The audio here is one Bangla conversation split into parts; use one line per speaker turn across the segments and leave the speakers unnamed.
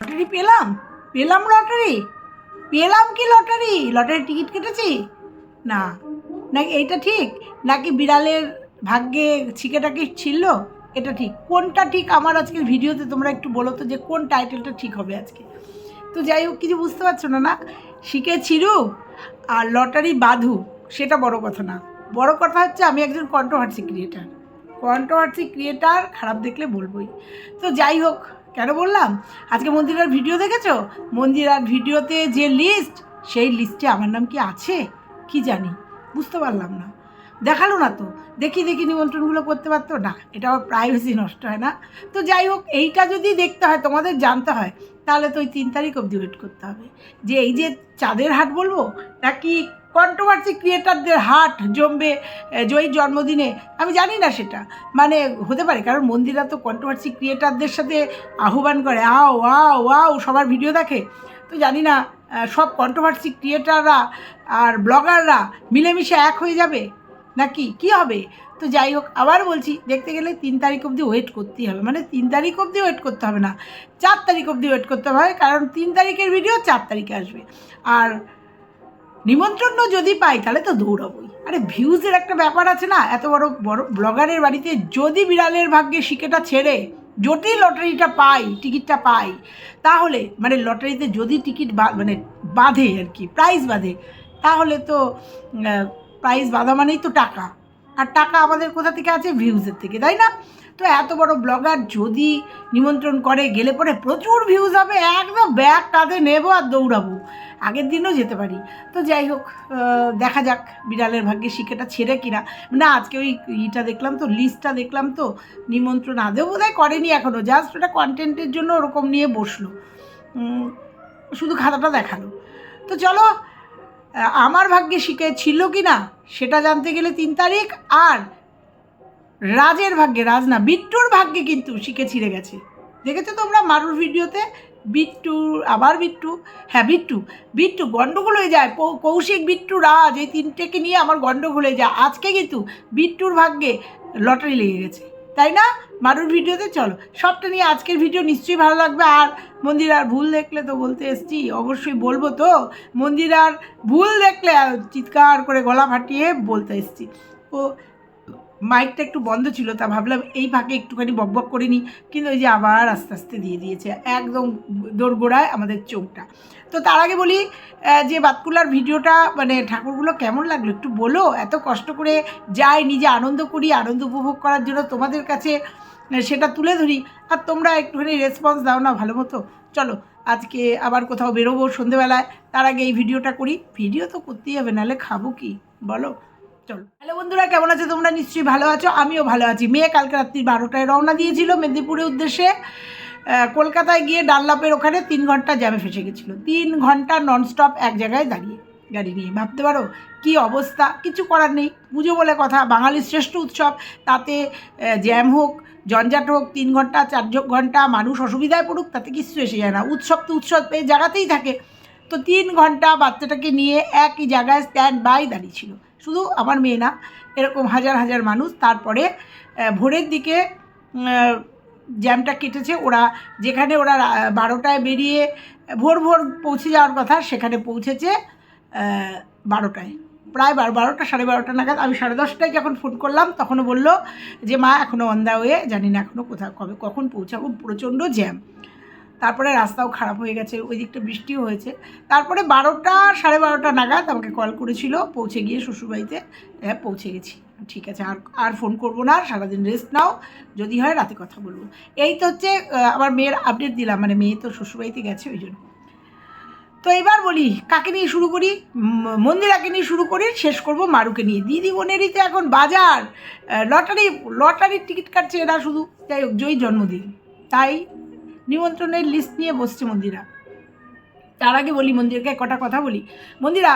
লটারি পেলাম? পেলাম লটারি পেলাম কি লটারি লটারি টিকিট কেটেছি? না। নাকি এইটা ঠিক। নাকি বিড়ালের ভাগ্যে ছিকেটাকি ছিল? এটা ঠিক। কোনটা ঠিক আমার আজকের ভিডিওতে তোমরা একটু বলো তো যে কোন টাইটেলটা ঠিক হবে আজকে। তো যাই হোক, কিছু বুঝতে পারছ না না? শিখে ছিরুক আর লটারি বাধু, সেটা বড় কথা না। বড় কথা হচ্ছে আমি একজন কন্ট্রোভার্সি ক্রিয়েটার কন্ট্রোভার্সি ক্রিয়েটার খারাপ দেখলে বলবোই। তো যাই হোক কেন বললাম? আজকে মন্দিরার ভিডিও দেখেছ? মন্দিরার ভিডিওতে যে লিস্ট সেই লিস্টে আমার নাম কি আছে? কি জানি? বুঝতে পারলাম না। দেখাল না তো। দেখি দেখি নিমন্ত্রণগুলো করতে পারতো? না এটা আমার প্রাইভেসি নষ্ট হয় না। তো যাই হোক, এইটা যদি দেখতে হয়, তোমাদের জানতে হয়, তাহলে তো ওই তিন তারিখ অবধি ওয়েট করতে হবে। যে এই যে চাঁদের হাট বলব নাকি কন্ট্রোভার্সি ক্রিয়েটারদের হাট জমবে জয়ীর জন্মদিনে, আমি জানি না সেটা। মানে হতে পারে, কারণ মন্দিরা তো কন্ট্রোভার্সি ক্রিয়েটারদের সাথে আহ্বান করে, আও ওয়াও ওয়াও সবার ভিডিও দেখে। তো জানি না সব কন্ট্রোভার্সি ক্রিয়েটাররা আর ব্লগাররা মিলেমিশে এক হয়ে যাবে? নাকি? কি হবে? তো যাই হোক, আবার বলছি, দেখতে গেলে তিন তারিখ অবধি ওয়েট করতেই হবে। মানে তিন তারিখ অবধি ওয়েট করতে হবে না, চার তারিখ অবধি ওয়েট করতে হবে। কারণ তিন তারিখের ভিডিও চার তারিখে আসবে। আর নিমন্ত্রণ যদি পাই, তাহলে তো দৌড়াবই। আরে ভিউজের একটা ব্যাপার আছে না, এত বড় বড় ব্লগারের বাড়িতে যদি বিড়ালের ভাগ্যে শিকেটা ছেড়ে যদি লটারিটা পাই, টিকিটটা পাই, তাহলে মানে লটারিতে যদি টিকিট মানে বাঁধে আর কি প্রাইজ বাঁধে, তাহলে তো প্রাইজ বাঁধা মানেই তো টাকা। আর টাকা আমাদের কোথা থেকে আছে? ভিউজের থেকে, তাই না? তো এত বড় ব্লগার যদি নিমন্ত্রণ করে, গেলে পরে প্রচুর ভিউজ হবে, একদম ব্যাগ কাঁধে নেব আর দৌড়াবো। আগের দিনও যেতে পারি। তো যাই হোক দেখা যাক বিড়ালের ভাগ্যে শিকেটা ছেড়ে কিনা। না, আজকে ওই ইটা দেখলাম তো লিস্টটা দেখলাম তো, নিমন্ত্রণ আদেও বোধহয় করেনি এখনও জাস্ট ওটা কন্টেন্টের জন্য ওরকম নিয়ে বসল। শুধু খাতাটা দেখাল। তো চলো আমার ভাগ্যে শিখে ছিল কি না সেটা জানতে গেলে তিন তারিখ, আর রাজের ভাগ্যে, রাজ না, বিট্টুর ভাগ্যে কিন্তু শিখে ছিঁড়ে গেছে। দেখেছ তোমরা মারুর ভিডিওতে? বিট্টু, আবার বিট্টু? হ্যাঁ বিট্টু। বিট্টু, গন্ডগোল হয়ে যায়। কৌশিক, বিট্টু, রাজ, এই তিনটেকে নিয়ে আমার গন্ডগোল হয়ে যায়। আজকে কিন্তু বিট্টুর ভাগ্যে লটারি লেগে গেছে। তাই না? মারুর ভিডিওতে চলো। সবটা নিয়ে আজকের ভিডিও নিশ্চয়ই ভালো লাগবে। আর মন্দির আর ভুল দেখলে তো বলতে এসছি, অবশ্যই বলব তো। মন্দির আর ভুল দেখলে চিৎকার করে গলা ফাটিয়ে বলতে এসছি। ও মাইকটা একটু বন্ধ ছিল, তা ভাবলাম এই ফাঁকে একটুখানি বক করে নিই, কিন্তু ওই যে আবার আস্তে আস্তে দিয়ে দিয়েছে, একদম দোরগোড়ায় আমাদের চোখটা। তো তার আগে বলি যে বাতকুলার ভিডিওটা মানে ঠাকুরগুলো কেমন লাগল একটু বলো? এত কষ্ট করে যাই, নিজে আনন্দ করি, আনন্দ উপভোগ করার জন্য তোমাদের কাছে সেটা তুলে ধরি, আর তোমরা একটুখানি রেসপন্স দাও না ভালো মতো। চলো, আজকে আবার কোথাও বেরোবো সন্ধেবেলায়, তার আগে এই ভিডিওটা করি। ভিডিও তো করতেই হবে, নাহলে খাব কি? বলো। চলো হ্যালো বন্ধুরা, কেমন আছো? তোমরা নিশ্চয়ই ভালো আছো, আমিও ভালো আছি। মেয়ে কালকে রাত্রি বারোটায় রওনা দিয়েছিল মেদিনীপুরের উদ্দেশ্যে। কলকাতায় গিয়ে ডানলাপের ওখানে তিন ঘণ্টা জ্যামে ফেসে গেছিল। তিন ঘণ্টা ননস্টপ এক জায়গায় দাঁড়িয়ে, গাড়ি নিয়ে। ভাবতে পারো কি অবস্থা? কিছু করার নেই। পুজো বলে কথা, বাঙালির শ্রেষ্ঠ উৎসব। তাতে জ্যাম হোক, জঞ্জাট হোক, তিন ঘণ্টা, চার ঘণ্টা মানুষ অসুবিধায় পড়ুক, তাতে কিছু এসে যায় না। উৎসব তো উৎসব এই জায়গাতেই থাকে। তো তিন ঘণ্টা বাচ্চাটাকে নিয়ে একই জায়গায় স্ট্যান্ড বাই দাঁড়িয়ে ছিল। শুধু আমার মেয়ে না, এরকম হাজার হাজার মানুষ তারপরে ভোরের দিকে জ্যামটা কেটেছে, ওরা যেখানে ওরা বারোটায় বেরিয়ে ভোর ভোর পৌঁছে যাওয়ার কথা সেখানে পৌঁছেছে বারোটায়। প্রায় বারো, বারোটা, সাড়ে বারোটা নাগাদ আমি সাড়ে দশটায় যখন ফোন করলাম, তখনও বলল যে, মা এখনও অন দ্য ওয়ে জানি না এখনও কোথাও কবে, কখন পৌঁছাবো, প্রচণ্ড জ্যাম। তারপরে রাস্তাও খারাপ হয়ে গেছে ওই দিকটা বৃষ্টিও হয়েছে। তারপরে বারোটা, সাড়ে বারোটা নাগাদ আমাকে কল করেছিল, পৌঁছে গিয়ে শ্বশুরবাড়িতে হ্যাঁ পৌঁছে গেছি। ঠিক আছে, আর আর ফোন করব না, সারাদিন রেস্ট নাও, যদি হয় রাতে কথা বলব। এই তো হচ্ছে আমার মেয়ের আপডেট দিলাম মানে মেয়ে তো শ্বশুরবাড়িতে গেছে, ওই জন্য। তো এবার বলি, কাকে নিয়ে শুরু করি? মন্দিরাকে নিয়ে শুরু করি, শেষ করব মারুকে নিয়ে। দিদি বোনেরই তো এখন বাজার লটারি, লটারির টিকিট কাটছে এরা শুধু। যাই হোক জয়ী জন্মদিন, তাই নিমন্ত্রণের লিস্ট নিয়ে বসছে মন্দিরা। তার আগে বলি, মন্দিরকে কটা কথা বলি। মন্দিরা,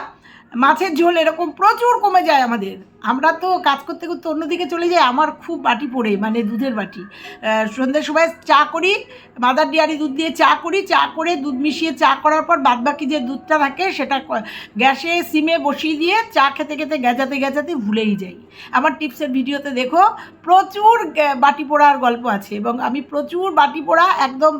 মাছের ঝোল এরকম প্রচুর কমে যায় আমাদের। আমরা তো কাজ করতে করতে অন্যদিকে চলে যাই, আমার খুব বাটি পড়ে মানে দুধের বাটি। সন্ধ্যের সময় চা করি, মাদার ডিয়ারি দুধ দিয়ে চা করি, চা করে দুধ মিশিয়ে চা করার পর বাদবাকি যে দুধটা থাকে, সেটা গ্যাসে, সিমে বসিয়ে দিয়ে চা খেতে খেতে গেজাতে গেজাতে ভুলেই যাই। আমার টিপসের ভিডিওতে দেখো, প্রচুর বাটি পোড়ার গল্প আছে এবং আমি প্রচুর বাটি পোড়া একদম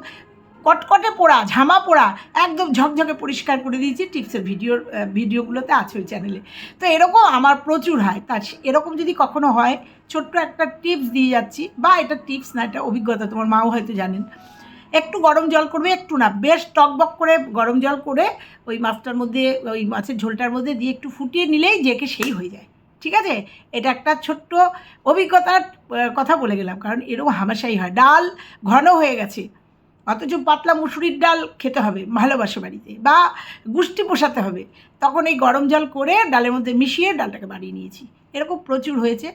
কটকটে পোড়া, ঝামা পোড়া, একদম ঝকঝকে পরিষ্কার করে দিয়েছি টিপসের ভিডিওর ভিডিওগুলোতে আছে ওই চ্যানেলে তো এরকম আমার প্রচুর হয়। তা এরকম যদি কখনো হয়, ছোট্ট একটা টিপস দিয়ে যাচ্ছি। বা এটা টিপস না, এটা অভিজ্ঞতা, তোমার মাও হয়তো জানেন। একটু গরম জল করবে, একটু না, বেশ টকবক করে গরম জল করে ওই মাছটার মধ্যে, ওই মাছের ঝোলটার মধ্যে দিয়ে একটু ফুটিয়ে নিলেই জেকে সেই হয়ে যায়। ঠিক আছে? এটা একটা ছোট্ট অভিজ্ঞতার কথা বলে গেলাম। কারণ এরকম হামেশাই হয়। ডাল ঘন হয়ে গেছে। অথচ পাতলা মুসুরির ডাল খেতে হবে ভালোবাসে বাড়িতে বা গুষ্টি পোষাতে হবে। তখন এই গরম জল করে ডালের মধ্যে মিশিয়ে ডালটাকে বাড়িয়ে নিয়েছি। এরকম প্রচুর হয়েছে।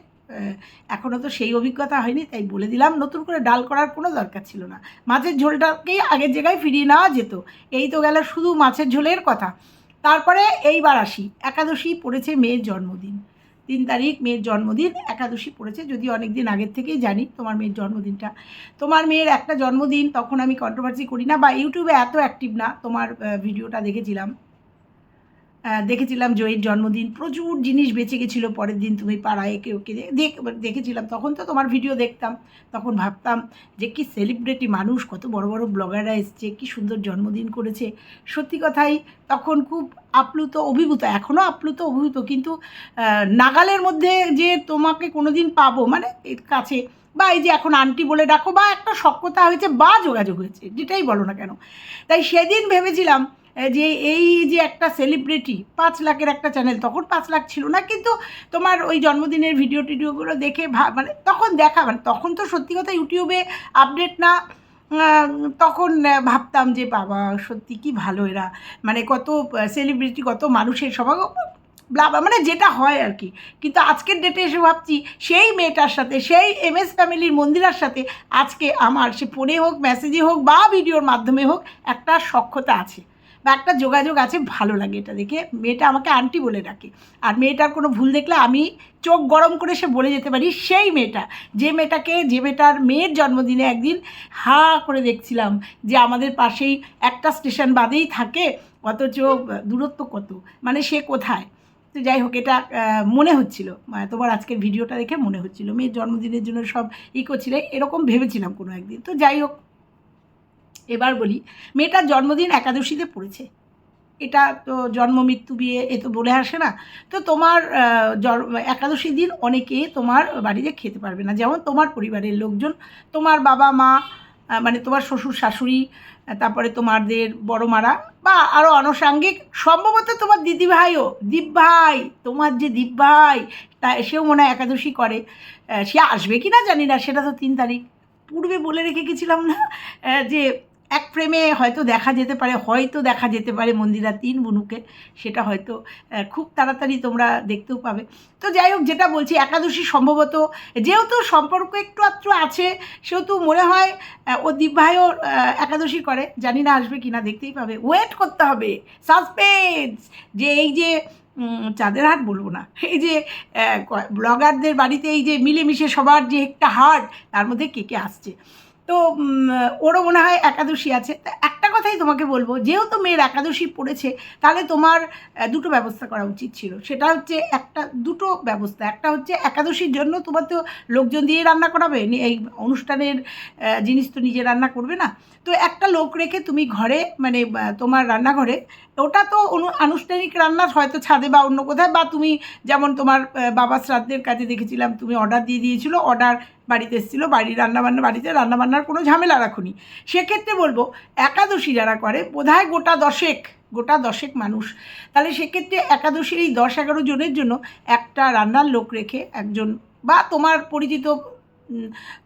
এখনও তো সেই অভিজ্ঞতা হয়নি, তাই বলে দিলাম, নতুন করে ডাল করার কোনো দরকার ছিল না। মাছের ঝোলটাকেই আগের জায়গায় ফিরিয়ে নেওয়া যেত। এই তো গেল শুধু মাছের ঝোলের কথা। তারপরে এইবার আসি, একাদশী পড়েছে মেয়ের জন্মদিন। তিন তারিখ মেয়ের জন্মদিন, একাদশী পড়েছে যদি অনেক দিন আগের থেকেই জানি তোমার মেয়ের জন্মদিনটা। তোমার মেয়ের একটা জন্মদিন, তখন আমি কন্ট্রোভার্সি করি না, বা ইউটিউবে এত অ্যাক্টিভ না, তোমার ভিডিওটা দেখেছিলাম। দেখেছিলাম জয়ের জন্মদিন প্রচুর জিনিস বেঁচে গেছিল, পরের দিন তুমি পাড়ায় একে ওকে দেখেছিলাম। তখন তো তোমার ভিডিও দেখতাম, তখন ভাবতাম যে কি সেলিব্রিটি মানুষ, কত বড় বড় ব্লগাররা এসছে, কি সুন্দর জন্মদিন করেছে। সত্যি কথাই, তখন খুব আপ্লুত অভিভূত এখনও আপ্লুত অভিভূত, কিন্তু নাগালের মধ্যে যে তোমাকে কোনো দিন পাবো মানে এর কাছে, বা এই যে এখন আন্টি বলে ডাকো, বা একটা সক্ষতা হয়েছে, বা যোগাযোগ হয়েছে, যেটাই বলো না কেন। তাই সেদিন ভেবেছিলাম যে এই যে একটা সেলিব্রিটি পাঁচ লাখের একটা চ্যানেল তখন পাঁচ লাখ ছিল না কিন্তু তোমার ওই জন্মদিনের ভিডিও টিডিওগুলো দেখে মানে তখন দেখা মানে তখন তো সত্যি কথা ইউটিউবে আপডেট না তখন ভাবতাম যে বাবা সত্যি কি ভালো এরা মানে কত সেলিব্রিটি কত মানুষের সমাগম ব্লা ব্লা, মানে যেটা হয় আর কি। কিন্তু আজকের ডেটে এসে ভাবছি সেই মেয়েটার সাথে সেই এম এস ফ্যামিলির মন্দিরার সাথে আজকে আমার সে ফোনে হোক মেসেজে হোক বা ভিডিওর মাধ্যমে হোক একটা সক্ষতা আছে। একটা যোগাযোগ আছে, ভালো লাগে এটা দেখে। মেয়েটা আমাকে আন্টি বলে ডাকে। আর মেয়েটার কোনো ভুল দেখলে আমি চোখ গরম করে সে বলে যেতে পারি, সেই মেয়েটা। যে মেয়েটাকে, যে মেয়েটার মেয়ের জন্মদিনে একদিন হা করে দেখছিলাম যে আমাদের পাশেই একটা স্টেশন বাদেই থাকে, অথচ দূরত্ব কত? মানে সে কোথায়? তো যাই হোক, এটা মনে হচ্ছিল। মানে তোমার আজকের ভিডিওটা দেখে মনে হচ্ছিল। মেয়ের জন্মদিনের জন্য সব ই করছিলে, এরকম ভেবেছিলাম কোনো একদিন। তো যাই হোক এবার বলি, মেয়েটার জন্মদিন একাদশীতে পড়েছে। এটা তো জন্ম, মৃত্যু, বিয়ে, এ তো বলে আসে না। তো তোমার একাদশী দিন অনেকে তোমার বাড়িতে খেতে পারবে না। যেমন তোমার পরিবারের লোকজন, তোমার বাবা মা মানে তোমার শ্বশুর, শাশুড়ি তারপরে তোমাদের বড় মারা বা আরও আনুষাঙ্গিক, সম্ভবত তোমার দিদি ভাইও, দীপ ভাই, তোমার যে দীপ ভাই, তা সেও মনে হয় একাদশী করে। সে আসবে কি না জানি না, সেটা তো তিন তারিখ। পূর্বে বলে রেখে গেছিলাম না যে এক প্রেমে হয়তো দেখা যেতে পারে হয়তো দেখা যেতে পারে মন্দিরা তিন বুনুকে সেটা হয়তো খুব তাড়াতাড়ি তোমরা দেখতেও পাবে। তো যাই হোক যেটা বলছি একাদশী সম্ভবত যেহেতু সম্পর্ক একটু আত্র আছে সেহেতু মনে হয় ও আহ, একাদশী করে জানি না আসবে কিনা দেখতেই পাবে। ওয়েট করতে হবে সাসপেন্স যে এই যে চাঁদের হাট বলব না এই যে ব্লগারদের বাড়িতে এই যে মিলেমিশে সবার যে একটা হাট তার মধ্যে কে কে আসছে? তো ওরও মনে হয় একাদশী আছে। তা একটা কথাই তোমাকে বলব, যেহেতু মেয়ের একাদশী পড়েছে, তাহলে তোমার দুটো ব্যবস্থা করা উচিত ছিল। সেটা হচ্ছে একটা, দুটো ব্যবস্থা। একটা হচ্ছে একাদশীর জন্য তোমার তো লোকজন দিয়ে রান্না করাবে এই অনুষ্ঠানের জিনিস তো নিজে রান্না করবে না। তো একটা লোক রেখে তুমি ঘরে মানে তোমার রান্নাঘরে ওটা তো আনুষ্ঠানিক রান্নার হয়তো ছাদে বা অন্য কোথায়, বা তুমি যেমন তোমার বাবা শ্রাদ্ধের কাজে দেখেছিলাম, তুমি অর্ডার দিয়ে দিয়েছিলো অর্ডার বাড়িতে এসেছিল, বাড়ির রান্নাবান্না, বাড়িতে রান্নাবান্নার কোনো ঝামেলা রাখুনি। সেক্ষেত্রে বলব, একাদশী যারা করে, বোধহয় গোটা দশেক গোটা দশেক মানুষ, তাহলে সেক্ষেত্রে একাদশীর এই দশ এগারো জনের জন্য একটা রান্নার লোক রেখে একজন বা তোমার পরিচিত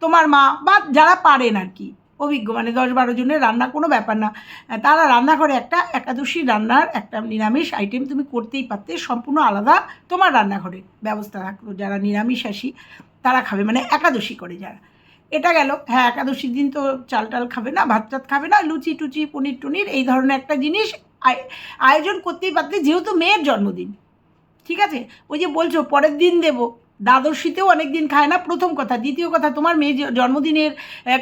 তোমার মা বা যারা পারেন আর কি অভিজ্ঞ মানে দশ বারো জনের রান্না কোনো ব্যাপার না। তারা রান্নাঘরে একটা একাদশী রান্নার একটা নিরামিষ আইটেম তুমি করতেই পারতে, সম্পূর্ণ আলাদা তোমার রান্নাঘরে ব্যবস্থা থাকতো যারা নিরামিষাসী তারা খাবে মানে একাদশী করে যারা। এটা গেল। হ্যাঁ একাদশীর দিন তো চাল টাল খাবে না, ভাত টাত খাবে না, লুচি টুচি, পনির টনির, এই ধরনের একটা জিনিস আয়- আয়োজন করতেই পারতে, যেহেতু মেয়ের জন্মদিন। ঠিক আছে? ওই যে বলছো, পরের দিন দেবো। দ্বাদশীতেও অনেক দিন খায় না। প্রথম কথা। দ্বিতীয় কথা, তোমার মেয়ে জন্মদিনের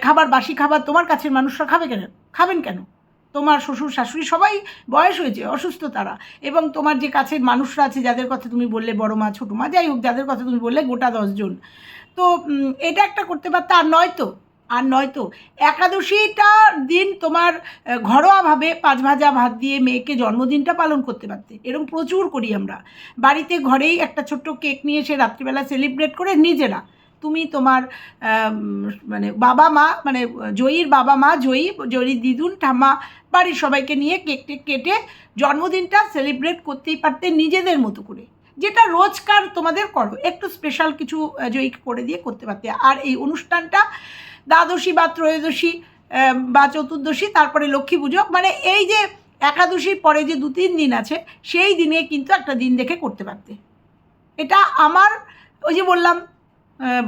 খাবার, বাসি খাবার, তোমার কাছের মানুষরা খাবে কেন? খাবেন কেন? তোমার শ্বশুর, শাশুড়ি সবাই বয়স হয়েছে, অসুস্থ তারা। এবং তোমার যে কাছের মানুষরা আছে, যাদের কথা তুমি বললে, বড় মা, ছোটো মা, যাই হোক, যাদের কথা তুমি বললে, গোটা দশজন। তো এটা একটা করতে পারতে, আর নয়তো আর নয়তো একাদশীটা দিন তোমার ঘরোয়াভাবে পাঁচ ভাজা ভাত দিয়ে মেয়েকে জন্মদিনটা পালন করতে পারতে। এরকম প্রচুর করি আমরা। বাড়িতে ঘরেই একটা ছোট্ট কেক নিয়ে এসে রাত্রিবেলা সেলিব্রেট করে নিজেরা। তুমি তোমার মানে বাবা মা মানে জয়ীর বাবা মা জয়ী জয়ীর দিদুন ঠাম্মা বাড়ির সবাইকে নিয়ে কেক টেক কেটে জন্মদিনটা সেলিব্রেট করতেই পারতে নিজেদের মতো করে। যেটা রোজকার তোমাদের করো। একটু স্পেশাল কিছু আহ, জয়ী করে দিয়ে করতে পারতে। আর এই অনুষ্ঠানটা দ্বাদশী বা ত্রয়োদশী বা চতুর্দশী, তারপরে লক্ষ্মী পুজো মানে এই যে একাদশীর পরে যে দু তিন দিন আছে, সেই দিনে কিন্তু একটা দিন দেখে করতে পারতে। এটা আমার, ওই যে বললাম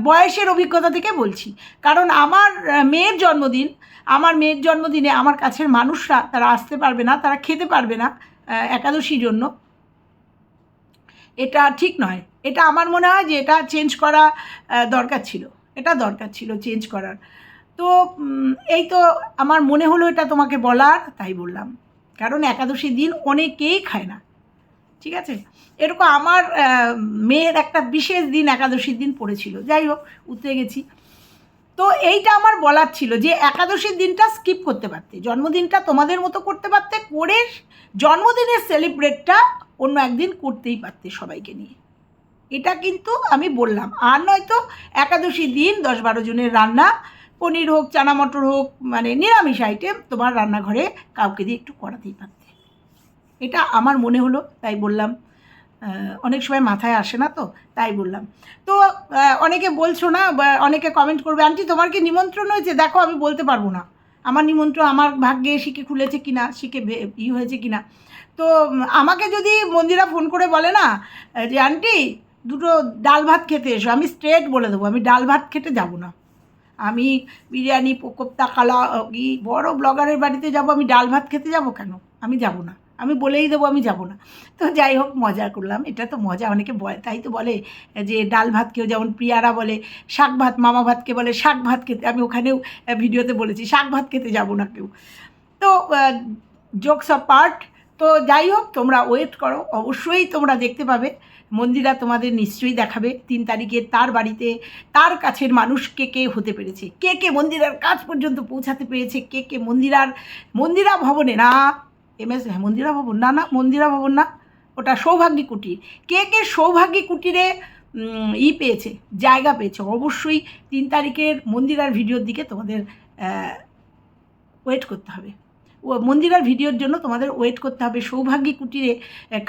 বয়সের অভিজ্ঞতা থেকে বলছি। কারণ আমার মেয়ের জন্মদিন, আমার মেয়ের জন্মদিনে আমার কাছের মানুষরা, তারা আসতে পারবে না, তারা খেতে পারবে না একাদশীর জন্য। এটা ঠিক নয়। এটা আমার মনে হয় যে এটা চেঞ্জ করা দরকার ছিল। এটা দরকার ছিল চেঞ্জ করার। তো এই তো আমার মনে হলো এটা তোমাকে বলার, তাই বললাম। কারণ একাদশীর দিন অনেকেই খায় না। ঠিক আছে? এরকম আমার মেয়ের একটা বিশেষ দিন একাদশীর দিন পড়েছিল। যাই হোক উঠতে গেছি। তো এইটা আমার বলার ছিল যে, একাদশীর দিনটা স্কিপ করতে পারতে। জন্মদিনটা তোমাদের মতো করতে পারতে, করে জন্মদিনের সেলিব্রেটটা অন্য একদিন করতেই পারতে সবাইকে নিয়ে। এটা কিন্তু আমি বললাম। আর নয়তো একাদশী দিন দশ বারো জনের রান্না, পনির হোক চানা মটর হোক মানে নিরামিষ আইটেম তোমার রান্নাঘরে কাউকে দিয়ে একটু করাতেই পারতে। এটা আমার মনে হলো, তাই বললাম। অনেক সময় মাথায় আসে না তো, তাই বললাম। তো অনেকে বলছো না অনেকে কমেন্ট করবে, আন্টি, তোমার কি নিমন্ত্রণ হয়েছে? দেখো, আমি বলতে পারব না। আমার নিমন্ত্রণ, আমার ভাগ্যে শিখে খুলেছে কি না শিখে ই হয়েছে কিনা? তো আমাকে যদি মন্দিরা ফোন করে বলে না যে, আন্টি দুটো ডাল ভাত খেতে এসো। আমি স্ট্রেট বলে দেবো, আমি ডাল ভাত খেতে যাব না। আমি বিরিয়ানি, কোপ্তা, কালা কি বড় ব্লগারের বাড়িতে যাব, আমি ডাল ভাত খেতে যাব কেন? আমি যাব না। আমি বলেই দেবো, আমি যাব না। তো যাই হোক, মজা করলাম। এটা তো মজা, অনেকে বলে তাই তো বলে যে ডাল ভাত কেউ, যেমন প্রিয়ারা বলে, শাক ভাত, মামা ভাতকে বলে, শাক ভাত খেতে, আমি ওখানেও ভিডিওতে বলেছি, শাক ভাত খেতে যাব না কেউ। তো জোকস অফ পার্ট তো যাই হোক, তোমরা ওয়েট করো। অবশ্যই তোমরা দেখতে পাবে। মন্দিরা তোমাদের নিশ্চয়ই দেখাবে। তিন তারিখে তার বাড়িতে তার কাছের মানুষ কে কে হতে পেরেছে? কে কে মন্দিরার কাজ পর্যন্ত পৌঁছাতে পেরেছে? কে কে মন্দিরার, মন্দিরা ভবনে না? এম এস হ্যাঁ মন্দিরা ভবন না না, মন্দিরা ভবন না। ওটা সৌভাগ্যী কুটির। কে কে সৌভাগ্যী কুটিরে ই পেয়েছে, জায়গা পেয়েছে? অবশ্যই তিন তারিখের মন্দিরার ভিডিওর দিকে তোমাদের ওয়েট করতে হবে। মন্দিরার ভিডিওর জন্য তোমাদের ওয়েট করতে হবে। সৌভাগ্যী কুটিরে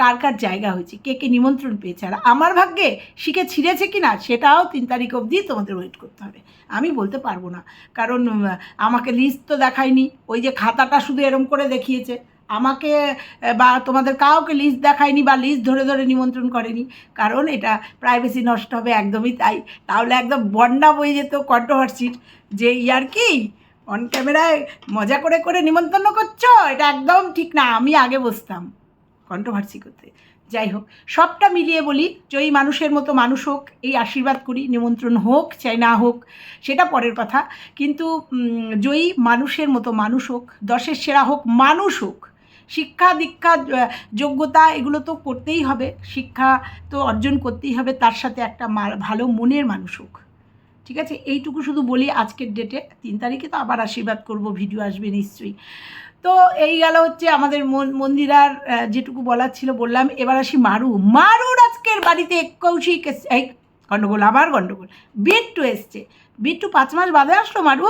কার কার জায়গা হয়েছে? কে কে নিমন্ত্রণ পেয়েছে? আর আমার ভাগ্যে শিখে ছিঁড়েছে কি না সেটাও তিন তারিখ অবধি তোমাদের ওয়েট করতে হবে। আমি বলতে পারব না। কারণ আমাকে লিস্ট তো দেখায়নি। ওই যে খাতাটা শুধু এরম করে দেখিয়েছে। আমাকে বা তোমাদের কাউকে লিস্ট দেখায়নি বা লিস্ট ধরে ধরে নিমন্ত্রণ করেনি। কারণ এটা প্রাইভেসি নষ্ট হবে একদমই তাই। তাহলে একদম বন্যা বয়ে যেত কন্ট্রোভার্সির যে ইয়ার কি? অন ক্যামেরায় মজা করে করে নিমন্ত্রণ করছ? এটা একদম ঠিক না, আমি আগে বসতাম কন্ট্রোভার্সি করতে। যাই হোক, সবটা মিলিয়ে বলি জয়ী মানুষের মতো মানুষ হোক, এই আশীর্বাদ করি, নিমন্ত্রণ হোক, চাই না হোক, সেটা পরের কথা। কিন্তু জয়ী মানুষের মতো মানুষ হোক, দশের সেরা হোক, মানুষ হোক, শিক্ষা, দীক্ষা যোগ্যতা, এগুলো তো করতেই হবে। শিক্ষা তো অর্জন করতেই হবে, তার সাথে একটা ভালো মনের মানুষ হোক। ঠিক আছে? এইটুকু শুধু বলি, আজকের ডেটে তিন তারিখে তো আবার আশীর্বাদ করব, ভিডিও আসবে নিশ্চয়ই। তো এই গেল হচ্ছে আমাদের মন- মন্দিরার যেটুকু বলার ছিল বললাম। এবার আসি মারু। মারুর আজকের বাড়িতে কৌশিক এই গণ্ডগোল আবার গণ্ডগোল বিট্টু এসছে। বিট্টু পাঁচ মাস বাদে আসলো মারু?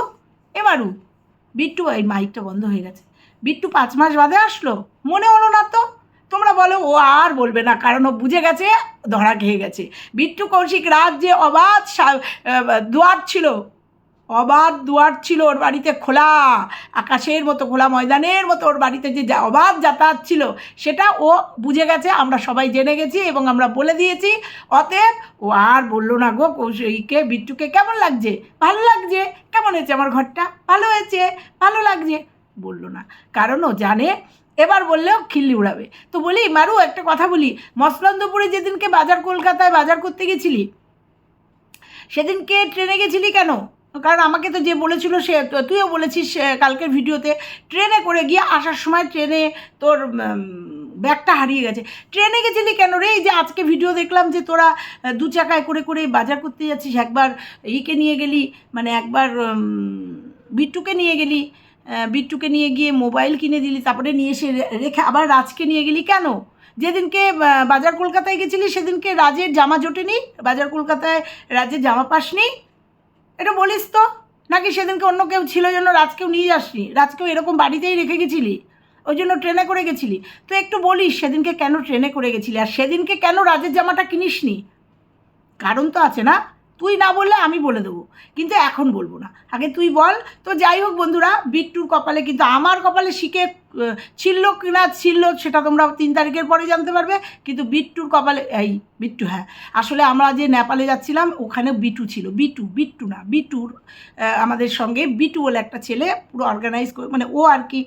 এ মারু। বিট্টু, এই মাইকটা বন্ধ হয়ে গেছে। বিট্টু পাঁচ মাস বাদে আসলো? মনে হলো না তো? তোমরা বলো, ও আর বলবে না, কারণ ও বুঝে গেছে, ধরা খেয়ে গেছে। বিট্টু কৌশিক রাত যে অবাধ দুয়ার ছিল, অবাধ দুয়ার ছিল ওর বাড়িতে খোলা, আকাশের মতো খোলা, ময়দানের মতো ওর বাড়িতে যে, অবাধ যাতায়াত ছিল, সেটা ও বুঝে গেছে, আমরা সবাই জেনে গেছি এবং আমরা বলে দিয়েছি। অতএব ও আর বলল না গো, কৌশিককে, বিট্টুকে কেমন লাগছে? ভালো লাগছে? কেমন হয়েছে আমার ঘরটা? ভালো হয়েছে? ভালো লাগছে? বলল না। কারণ ও জানে এবার বললেও খিল্লি উড়াবে। তো বলি, মারু, একটা কথা বলি। মসলন্দপুরে যেদিনকে বাজার কলকাতায় বাজার করতে গেছিলি, সেদিনকে ট্রেনে গেছিলি কেন? কারণ আমাকে তো যে বলেছিল সে তুইও বলেছিস কালকের ভিডিওতে, ট্রেনে করে গিয়ে আসার সময় ট্রেনে তোর ব্যাগটা হারিয়ে গেছে। ট্রেনে গেছিলি কেন রে? এই যে আজকে ভিডিও দেখলাম যে তোরা, দু চাকায় করে করে বাজার করতে যাচ্ছিস, একবার ইকে নিয়ে গেলি মানে একবার বিট্টুকে নিয়ে গেলি বিট্টুকে নিয়ে গিয়ে মোবাইল কিনে দিলি, তারপরে নিয়ে এসে রেখে আবার রাজকে নিয়ে গেলি কেন? যেদিনকে বাজার কলকাতায় গেছিলি, সেদিনকে রাজের জামা জোটেনি বাজার কলকাতায় রাজের জামা পাসনি এটা বলিস তো? নাকি সেদিনকে অন্য কেউ ছিল জন্য রাজকেও নিয়ে যাসনি রাজকেও এরকম বাড়িতেই রেখে গেছিলি? ওই জন্য ট্রেনে করে গেছিলি। তো একটু বলিস, সেদিনকে কেন ট্রেনে করে গেছিলি? আর সেদিনকে কেন রাজের জামাটা কিনিসনি? কারণ তো আছে না? তুই না বললে আমি বলে দেবো। কিন্তু এখন বলব না। আগে তুই বল। তো যাই হোক বন্ধুরা বিট্টুর কপালে কিন্তু আমার কপালে শিখে ছিল কি না ছিল সেটা তোমরা তিন তারিখের পরে জানতে পারবে। কিন্তু বিট্টুর কপালে, এই বিট্টু হ্যাঁ আসলে আমরা যে নেপালে যাচ্ছিলাম, ওখানে বিটু ছিল। বিটু বিট্টু না বিটুর আমাদের সঙ্গে বিটু বলে একটা ছেলে, পুরো অর্গানাইজ করে মানে ও আর কি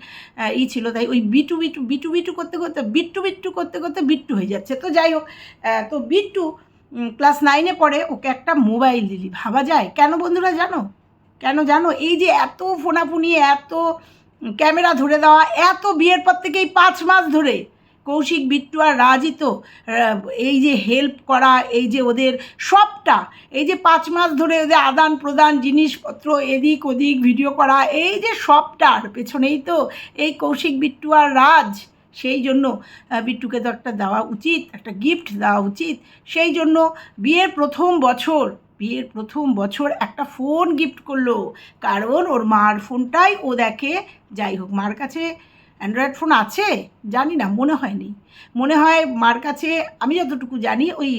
ই ছিল। তাই ওই বিটু বিটু বিটু বিটু করতে করতে, বিট্টু বিট্টু করতে করতে বিট্টু হয়ে যাচ্ছে। তো যাই হোক তো বিট্টু ক্লাস নাইনে পড়ে ওকে একটা মোবাইল দিলি। ভাবা যায়? কেন বন্ধুরা জানো? কেন জানো? এই যে এত ফোনাফুনি, এত ক্যামেরা ধরে দেওয়া, এত বিয়ের পর থেকেই পাঁচ মাস ধরে কৌশিক, বিট্টু আর রাজই তো এই যে হেল্প করা, এই যে ওদের সবটা, এই যে পাঁচ মাস ধরে ওদের আদান প্রদান, জিনিসপত্র এদিক ওদিক ভিডিও করা, এই যে সবটার পেছনেই তো এই কৌশিক, বিট্টু আর রাজ। সেই জন্য বিট্টুকে তো একটা দেওয়া উচিত, একটা গিফট দেওয়া উচিত। সেই জন্য বিয়ের প্রথম বছর, বিয়ের প্রথম বছর একটা ফোন গিফট করল। কারণ ওর মার ফোনটাই ও দেখে, যাই হোক, মার কাছে অ্যান্ড্রয়েড ফোন আছে? জানি না, মনে হয়নি। মনে হয় মার কাছে, আমি যতটুকু জানি, ওই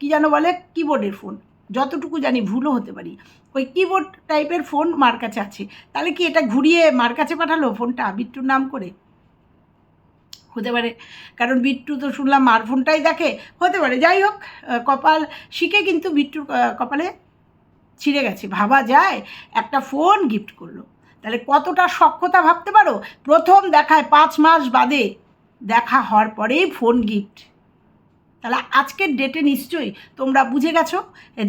কী যেন বলে কিবোর্ডের ফোন যতটুকু জানি, ভুলও হতে পারি। ওই কিবোর্ড টাইপের ফোন মার কাছে আছে। তাহলে কি এটা ঘুরিয়ে মার কাছে পাঠালো ফোনটা বিট্টুর নাম করে? হতে পারে। কারণ বিট্টু তো শুনলাম মার ফোনটাই দেখে, হতে পারে। যাই হোক কপাল শিখে কিন্তু বিট্টুর কপালে ছিঁড়ে গেছে। ভাবা যায়, একটা ফোন গিফট করল। তাহলে কতটা সক্ষতা ভাবতে পারো? প্রথম দেখায় পাঁচ মাস বাদে দেখা হওয়ার পরেই ফোন গিফট তাহলে আজকের ডেটে নিশ্চয়ই তোমরা বুঝে গেছো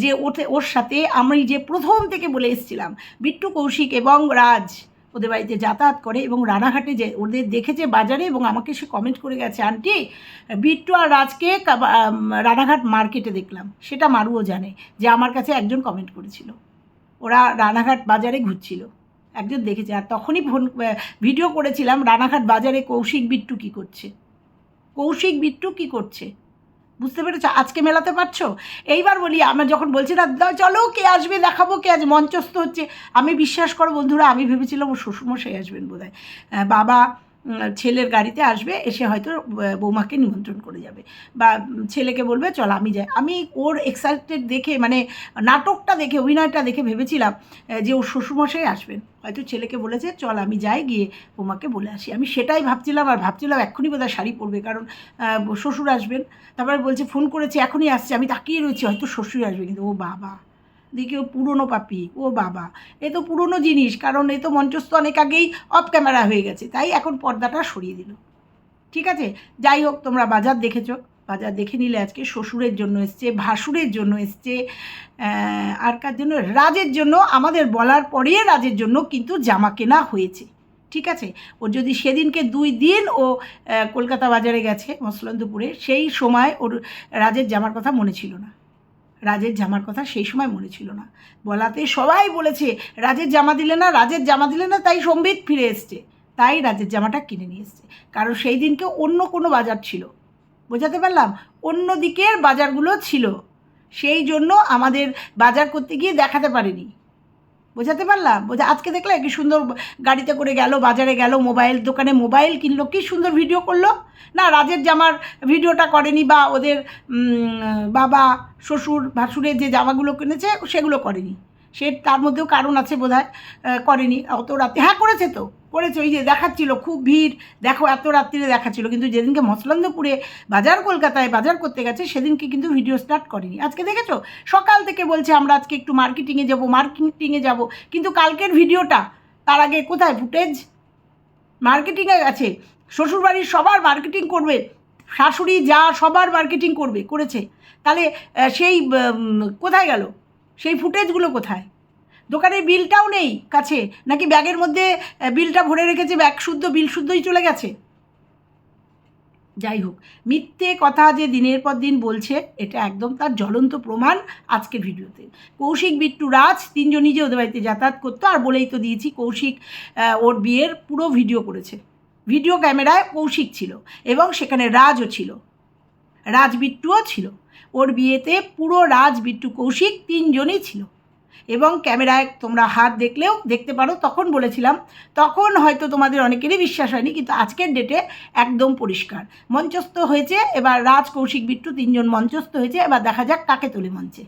যে ওতে ওর সাথে আমি যে প্রথম থেকে বলে এসেছিলাম, বিট্টু কৌশিক এবং রাজ। ওদের বাড়িতে যাতায়াত করে এবং রানাঘাটে যে ওদের দেখেছে বাজারে এবং আমাকে সে কমেন্ট করে গেছে, আন্টি, বিট্টু আর রাজকে রানাঘাট মার্কেটে দেখলাম। সেটা মারুও জানে যে আমার কাছে একজন কমেন্ট করেছিল। ওরা রানাঘাট বাজারে ঘুরছিল। একজন দেখেছে। আর তখনই ফোন ভিডিও করেছিলাম রানাঘাট বাজারে কৌশিক বিট্টু কী করছে। কৌশিক বিট্টু কী করছে? বুঝতে পেরেছ? আজকে মেলাতে পারছ? এইবার বলি, আমরা যখন বলছি, না চলো, কে আসবে? দেখাবো কে আজ মঞ্চস্থ হচ্ছে। আমি বিশ্বাস করো বন্ধুরা, আমি ভেবেছিলাম ও শ্বশুরমশাই আসবেন বোধ বাবা ছেলের গাড়িতে আসবে, এসে হয়তো বৌমাকে নিমন্ত্রণ করে যাবে। বা ছেলেকে বলবে, চল, আমি যাই। আমি ওর এক্সাইটেড দেখে মানে নাটকটা দেখে, অভিনয়টা দেখে ভেবেছিলাম যে ওর শ্বশুরমশাই আসবেন। হয়তো ছেলেকে বলেছে, চল, আমি যাই, গিয়ে বৌমাকে বলে আসি। আমি সেটাই ভাবছিলাম, আর ভাবছিলাম এক্ষুনি বোধহয় শাড়ি পরবে, কারণ শ্বশুর আসবেন। তারপরে বলছে, ফোন করেছে, এখনই আসছে। আমি তাকিয়ে রয়েছি, হয়তো শ্বশুর আসবে, কিন্তু ও বাবা। দেখি ও পুরনো পাপি, ও বাবা। এ তো পুরনো জিনিস, কারণ এ তো মঞ্চস্থ অনেক আগেই অফ ক্যামেরা হয়ে গেছে, তাই এখন পর্দাটা সরিয়ে দিল। ঠিক আছে? যাই হোক, তোমরা বাজার দেখেছ। বাজার দেখে নিলে আজকে শ্বশুরের জন্য এসছে, ভাসুরের জন্য এসছে আর কার জন্য? রাজের জন্য, আমাদের বলার পরে রাজের জন্য কিন্তু জামা কেনা হয়েছে। ঠিক আছে? ও যদি সেদিনকে দুই দিন ও কলকাতা বাজারে গেছে মসলন্দপুরে সেই সময় ওর রাজের জামার কথা মনে ছিল না। রাজের জামার কথা সেই সময় মনে ছিল না। বলাতে সবাই বলেছে, রাজের জামা দিলে না, রাজের জামা দিলে না, তাই সম্বিত ফিরে এসছে। তাই রাজের জামাটা কিনে নিয়ে এসছে। কারণ সেই দিনকে অন্য কোনো বাজার ছিল। বোঝাতে পারলাম? অন্য দিকের বাজারগুলো ছিল। সেই জন্য আমাদের বাজার করতে গিয়ে দেখাতে পারিনি। বোঝাতে পারলাম? বোঝা, আজকে দেখলে কি সুন্দর গাড়িতে করে গেল, বাজারে গেল, মোবাইল, দোকানে মোবাইল কিনলো, কি সুন্দর ভিডিও করল? না, রাজের জামার ভিডিওটা করেনি বা ওদের বাবা, শ্বশুর, ভাসুরের যে জামাগুলো কিনেছে, সেগুলো করেনি। সে তার মধ্যেও কারণ আছে বোধ করেনি, অত রাতে হ্যাঁ করেছে তো, করেছে, ওই যে দেখাচ্ছিল, খুব ভিড়, দেখো এত রাত্রিরে দেখাচ্ছিল, কিন্তু যেদিনকে মসলন্দপুরে বাজার কলকাতায় বাজার করতে গেছে, সেদিনকে কিন্তু ভিডিও স্টার্ট করেনি। আজকে দেখেছ? সকাল থেকে বলছে আমরা আজকে একটু মার্কেটিংয়ে যাব মার্কেটিংয়ে যাব, কিন্তু কালকের ভিডিওটা, তার আগে কোথায়? ফুটেজ? মার্কেটিংয়ে গেছে, শ্বশুরবাড়ির সবার মার্কেটিং করবে, শাশুড়ি যা সবার মার্কেটিং করবে, করেছে, তাহলে সেই কোথায় গেল? সেই ফুটেজগুলো কোথায়? দোকানের বিলটাও নেই কাছে, নাকি ব্যাগের মধ্যে বিলটা ভরে রেখেছে, ব্যাগ শুদ্ধ, বিল শুদ্ধই চলে গেছে? যাই হোক, মিথ্যে কথা যে দিনের পর দিন বলছে, এটা একদম তার জ্বলন্ত প্রমাণ আজকের ভিডিওতে। কৌশিক বিট্টু রাজ তিনজনই যে ওদের বাড়িতে যাতায়াত করতো, আর বলেই তো দিয়েছি কৌশিক ওর বিয়ের পুরো ভিডিও করেছে। ভিডিও ক্যামেরায় কৌশিক ছিল এবং সেখানে রাজও ছিল। রাজ বিট্টুও ছিল। ওর বিয়েতে পুরো রাজ বিট্টু কৌশিক তিনজনই ছিল। এবং ক্যামেরায় তোমরা হাত দেখলেও দেখতে পারো, তখন বলেছিলাম, তখন হয়তো তোমাদের অনেকেরই বিশ্বাস হয়নি, কিন্তু আজকের ডেটে একদম পরিষ্কার। মঞ্চস্থ হয়েছে, এবার রাজ কৌশিক বিট্টু তিনজন মঞ্চস্থ হয়েছে, এবার দেখা যাক কাকে তোলে মঞ্চে।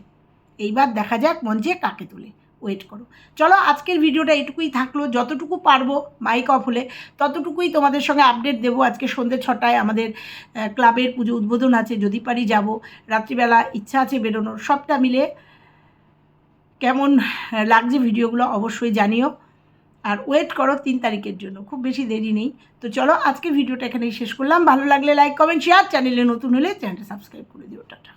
এইবার দেখা যাক মঞ্চে কাকে তোলে। ওয়েট করো। চলো আজকের ভিডিওটা এটুকুই থাকল। যতটুকু পারব মাইক অফ হলে ততটুকুই তোমাদের সঙ্গে আপডেট দেবো। আজকে সন্ধ্যে ছটায় আমাদের ক্লাবের পুজো উদ্বোধন আছে। যদি পারি যাব, রাত্রিবেলা ইচ্ছা আছে বেরোনোর। সবটা মিলে কেমন লাগছে ভিডিওগুলো অবশ্যই জানিও। আর ওয়েট করো তিন তারিখের জন্য, খুব বেশি দেরি নেই। তো চলো আজকে ভিডিওটা এখানেই শেষ করলাম। ভালো লাগলে লাইক কমেন্ট শেয়ার চ্যানেলে নতুন হলে চ্যানেলটা সাবস্ক্রাইব করে দিও। টাটা।